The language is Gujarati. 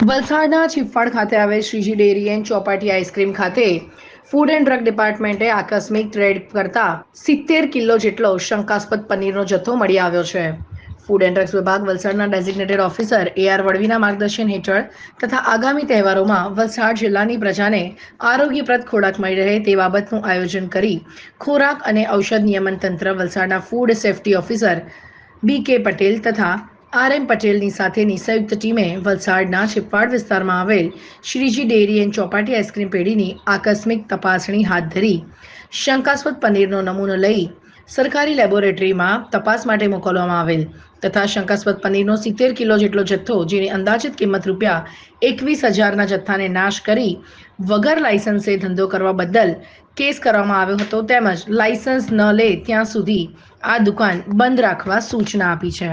વલસાડના ચિફવાડ ખાતે આવેલ Shreeji dairy and Chopati ice cream ખાતે ફૂડ એન્ડ ડ્રગ ડિપાર્ટમેન્ટે આકસ્મિક રેડ કરતા સિત્તેર કિલો જેટલો શંકાસ્પદ પનીરનો જથ્થો મળી આવ્યો છે. ફૂડ એન્ડ ડ્રગ્સ વિભાગ વલસાડના ડેઝિગ્નેટેડ ઓફિસર એ આર વડવીના માર્ગદર્શન હેઠળ તથા આગામી તહેવારોમાં વલસાડ જિલ્લાની પ્રજાને આરોગ્યપ્રદ ખોરાક મળી રહે તે બાબતનું આયોજન કરી ખોરાક અને ઔષધ નિયમન તંત્ર વલસાડના ફૂડ સેફ્ટી ઓફિસર બી કે પટેલ તથા આર એમ પટેલની સાથેની સંયુક્ત ટીમે વલસાડના છિપ્પાડ વિસ્તારમાં આવેલ Shreeji dairy and Chopati ice cream પેઢીની આકસ્મિક તપાસણી હાથ ધરી. શંકાસ્પદ પનીરનો નમૂનો લઈ સરકારી લેબોરેટરીમાં તપાસ માટે મોકલવામાં આવેલ તથા શંકાસ્પદ પનીરનો સિત્તેર કિલો જેટલો જથ્થો જેની અંદાજિત કિંમત રૂપિયા એકવીસ હજારના જથ્થાને નાશ કરી વગર લાયસન્સે ધંધો કરવા બદલ કેસ કરવામાં આવ્યો હતો તેમજ લાયસન્સ ન લે ત્યાં સુધી આ દુકાન બંધ રાખવા સૂચના આપી છે.